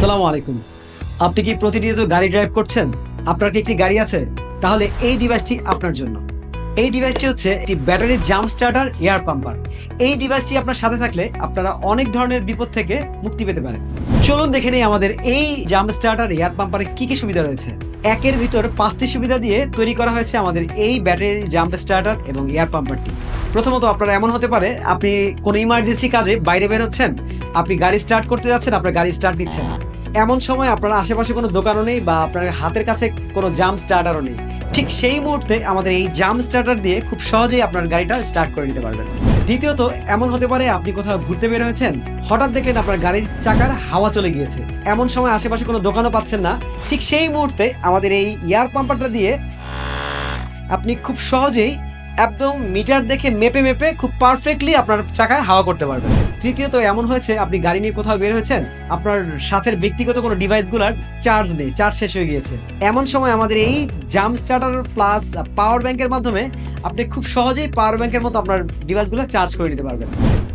সালামু আলাইকুম। আপনি কি প্রতিনিয়ত গাড়ি ড্রাইভ করছেন? আপনার কি একটি গাড়ি আছে? তাহলে এই ডিভাইসটি আপনার জন্য। এই ডিভাইসটি হচ্ছে একটি battery jump starter air pumper এই ডিভাইসটি আপনার সাথে থাকলে আপনারা অনেক ধরনের বিপদ থেকে মুক্তি পেতে পারেন। চলুন দেখে নিই আমাদের এই জাম্প স্টার্টার এয়ার পাম্পারে কি কি সুবিধা রয়েছে। একের ভিতর পাঁচটি সুবিধা দিয়ে তৈরি করা হয়েছে আমাদের এই ব্যাটারি জাম্প স্টার্টার এবং এয়ার পাম্পারটি প্রথমত আপনার এমন হতে পারে, আপনি কোনো ইমার্জেন্সি কাজে বাইরে বের হচ্ছেন, আপনি গাড়ি স্টার্ট করতে যাচ্ছেন, আপনার গাড়ি স্টার্ট দিচ্ছে না। এমন সময় আপনার আশেপাশে কোনো দোকানও নেই বা আপনার হাতের কাছে কোনো জাম স্টার্টারও নেই। ঠিক সেই মুহূর্তে আমাদের এই জাম স্টার্টার দিয়ে খুব সহজেই আপনার গাড়িটা স্টার্ট করে নিতে পারবেন। দ্বিতীয়ত, এমন হতে পারে আপনি কোথাও ঘুরতে বের হয়েছেন, হঠাৎ দেখলেন আপনার গাড়ির চাকার হাওয়া চলে গিয়েছে। এমন সময় আশেপাশে কোনো দোকানও পাচ্ছেন না। ঠিক সেই মুহূর্তে আমাদের এই এয়ার পাম্পারটা দিয়ে আপনি খুব সহজেই একদম মিটার দেখে মেপে মেপে খুব পারফেক্টলি আপনার চাকায় হাওয়া করতে পারবেন। তৃতীয়ত এমন হয়েছে, আপনি গাড়ি নিয়ে কোথাও বের হয়েছেন, আপনার সাথের ব্যক্তিগত কোনো ডিভাইসগুলোর চার্জ নেই চার্জ শেষ হয়ে গিয়েছে। এমন সময় আমাদের এই জাম স্টার্টার প্লাস পাওয়ার ব্যাংকের মাধ্যমে আপনি খুব সহজেই পাওয়ার ব্যাংকের মতো আপনার ডিভাইসগুলো চার্জ করে নিতে পারবেন।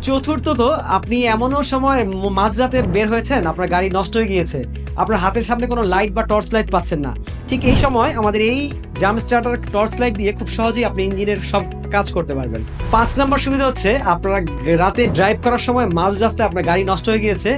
চতুর্থত, আপনি এমনও সময় মাঝরাতে বের হয়েছেন, আপনার গাড়ি নষ্ট হয়ে গিয়েছে, আপনার হাতের সামনে কোনো লাইট বা টর্চ লাইট পাচ্ছেন না। ঠিক এই সময় আমাদের এই জাম স্টার্টার, টর্চ লাইট দিয়ে খুব সহজেই আপনি ইঞ্জিনের সব কাজ করতে পারবেন। পাঁচ নম্বর সুবিধা হচ্ছে আপনারা রাতে ড্রাইভ করার সময় মাঝ রাস্তায় আপনার গাড়ি নষ্ট হয়ে গিয়েছে।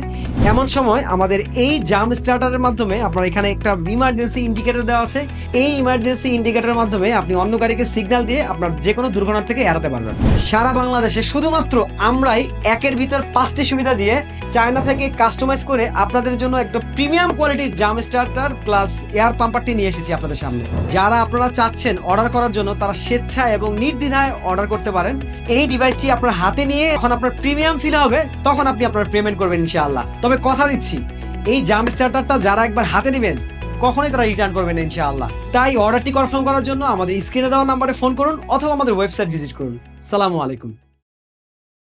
এমন সময় আমাদের এই জাম স্টার্টারের মাধ্যমে আপনার এখানে একটা ইমার্জেন্সি ইন্ডিকেটর দেওয়া আছে। এই ইমার্জেন্সি ইন্ডিকেটরের মাধ্যমে আপনি অন্য গাড়িকে সিগন্যাল দিয়ে আপনার যে কোনো দুর্ঘটনা থেকে এড়াতে পারবেন। সারা বাংলাদেশে শুধুমাত্র আমরাই একের ভিতর পাঁচটি সুবিধা দিয়ে চায়না থেকে কাস্টমাইজ করে আপনাদের জন্য একটা প্রিমিয়াম কোয়ালিটির জাম স্টার্টার প্লাস এয়ার পাম্পারটি নিয়ে এসেছি আপনাদের সামনে। যারা আপনারা চাচ্ছেন অর্ডার করার জন্য, তারা স্বেচ্ছায় এবং নির্দ্বিধায় অর্ডার করতে পারেন। এই ডিভাইসটি আপনার হাতে নিয়ে যখন আপনার প্রিমিয়াম ফিল হবে, তখন আপনি আপনার পেমেন্ট করবেন ইনশাআল্লাহ। তবে কথা দিচ্ছি, এই জাম্প স্টার্টারটা যারা একবার হাতে নেবেন, কখনোই তারা রিটার্ন করবেন ইনশাআল্লাহ। তাই অর্ডারটি কনফার্ম করার জন্য আমাদের স্ক্রিনে দেওয়া নাম্বারে ফোন করুন অথবা আমাদের ওয়েবসাইট ভিজিট করুন। সালামু আলাইকুম।